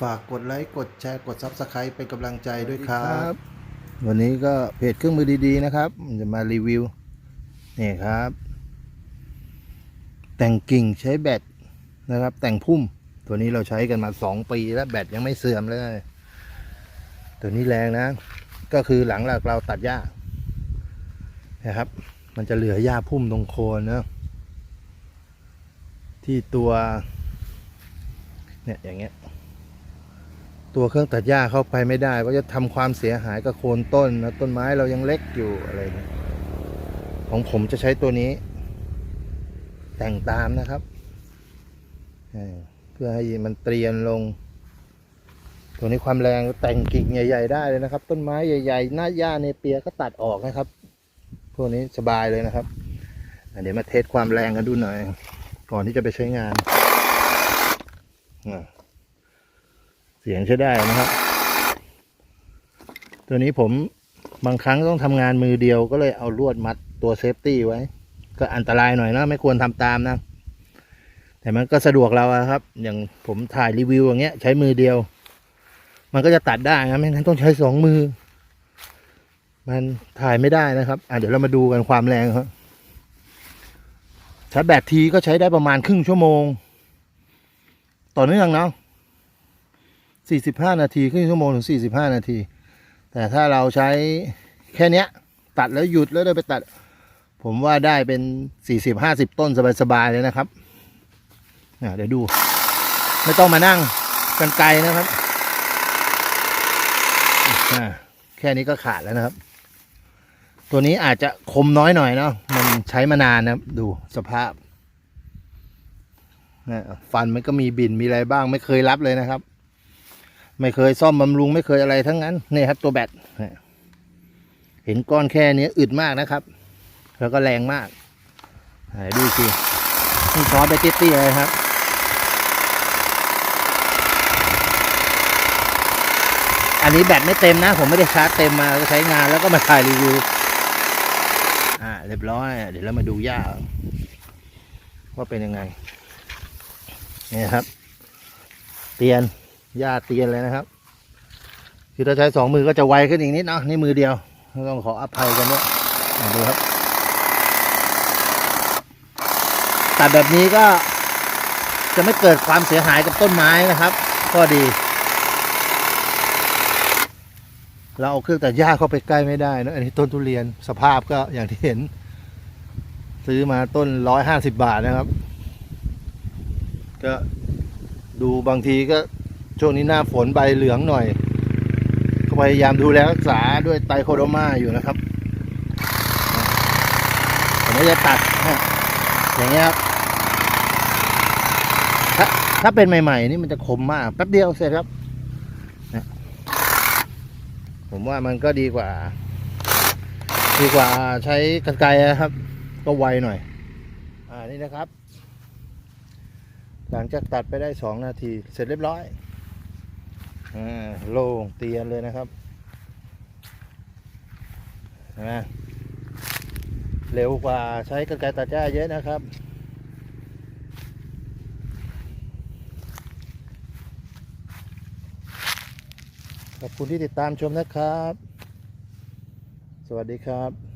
ฝากกดไลค์กดแชร์กด Subscribe เป็นกำลังใจด้วยครัครับบวันนี้ก็เพจเครื่องมือดีๆนะครับมันจะมารีวิวนี่ครับ แต่งกิ่งใช้แบตนะครับ แต่งพุ่ม ตัวนี้เราใช้กันมาสองปีแล้วแบตยังไม่เสื่อมเลย ตัวนี้แรงนะ ก็คือหลังจากเราตัดหญ้านะครับ มันจะเหลือหญ้าพุ่มตรงโคนนะที่ตัวเนี่ยอย่างเงี้ย ตัวเครื่องตัดหญ้าเข้าไปไม่ได้ก็จะทำความเสียหายกับโคนต้นนะต้นไม้เรายังเล็กอยู่อะไรเงี้ยของผมจะใช้ตัวนี้ แต่งตามนะครับ เพื่อให้มันเตรียนลง ตัวนี้ความแรงแต่งกิ่งใหญ่ ๆ ได้เลยนะครับ ต้นไม้ใหญ่ ๆ หน้าหญ้าเนเปียก็ตัดออกนะครับ พวกนี้สบายเลยนะครับเดี๋ยวมาเทสความแรงกันดูหน่อย ก่อนที่จะไปใช้งานอะ เสียงใช้ได้นะครับ ตัวนี้ผมบางครั้งต้องทำงานมือเดียวก็เลยเอาลวดมัดตัวเซฟตี้ไว้ ก็อันตรายหน่อยนะ ไม่ควรทำตามนะ แต่มันก็สะดวกเราครับ อย่างผมถ่ายรีวิวอย่างเงี้ย ใช้มือเดียว มันก็จะตัดได้นะไม่งั้นต้องใช้สองมือ มันถ่ายไม่ได้นะครับ อะเดี๋ยวเรามาดูกันความแรงครับชาร์จแบตทีก็ใช้ได้ประมาณครึ่งชั่วโมง ต่อเนื่องเนาะ สี่สิบห้านาทีครึ่งชั่วโมงถึงสี่สิบห้านาที แต่ถ้าเราใช้แค่เนี้ย ตัดแล้วหยุดแล้วเดินไปตัด ผมว่าได้เป็นสี่สิบห้าสิบต้นสบายๆเลยนะครับเดี๋ยวดู ไม่ต้องมานั่งกันไกลนะครับ แค่นี้ก็ขาดแล้วนะครับ ตัวนี้อาจจะคมน้อยหน่อยเนาะมันใช้มานานนะดูสภาพฟันมันก็มีบินมีอะไรบ้างไม่เคยรับเลยนะครับ ไม่เคยซ่อมบำรุงไม่เคยอะไรทั้งนั้นนี่ครับตัวแบตเห็นก้อนแค่นี้อึดมากนะครับ แล้วก็แรงมากดูสินี่ช้อนไปตี้ๆเลยครับอันนี้แบตไม่เต็มนะ ผมไม่ได้ชาร์จเต็มมาก็ใช้งานแล้วก็มาถ่ายรีวิวอ่าเรียบร้อย เดี๋ยวเรามาดูย่าว่าเป็นยังไงนี่ครับเตียน หญ้าเตียนเลยนะครับคือถ้าใช้สองมือก็จะไวขึ้นอีกนิดเนาะนี่มือเดียว ต้องขออภัยกันด้วยดูครับ ตัดแบบนี้ก็จะไม่เกิดความเสียหายกับต้นไม้นะครับ ก็ดี เราเอาเครื่องตัดหญ้าเข้าไปใกล้ไม่ได้นะอันนี้ต้นทุเรียนสภาพก็อย่างที่เห็น ซื้อมาต้นร้อยห้าสิบบาทนะครับ ก็ดูบางทีก็ ช่วงนี้หน้าฝนใบเหลืองหน่อย ก็พยายามดูแลรักษาด้วยไตโคโดมาอยู่นะครับผมก็จะตัดอย่างเงี้ยครับถ้าถ้าเป็นใหม่ๆ นี่มันจะคมมากแป๊บเดียวเสร็จครับนะผมว่ามันก็ดีกว่า ดีกว่าใช้กรรไกรนะครับ ก็ไวหน่อย อ่านี่นะครับ หลังจากตัดไปได้สองนาที เสร็จเรียบร้อย โล่งเตียนเลยนะครับนไหมเร็วกว่าใช้กรรไกตัดหญ้าเยอะนะครับ ขอบคุณที่ติดตามชมนะครับ สวัสดีครับ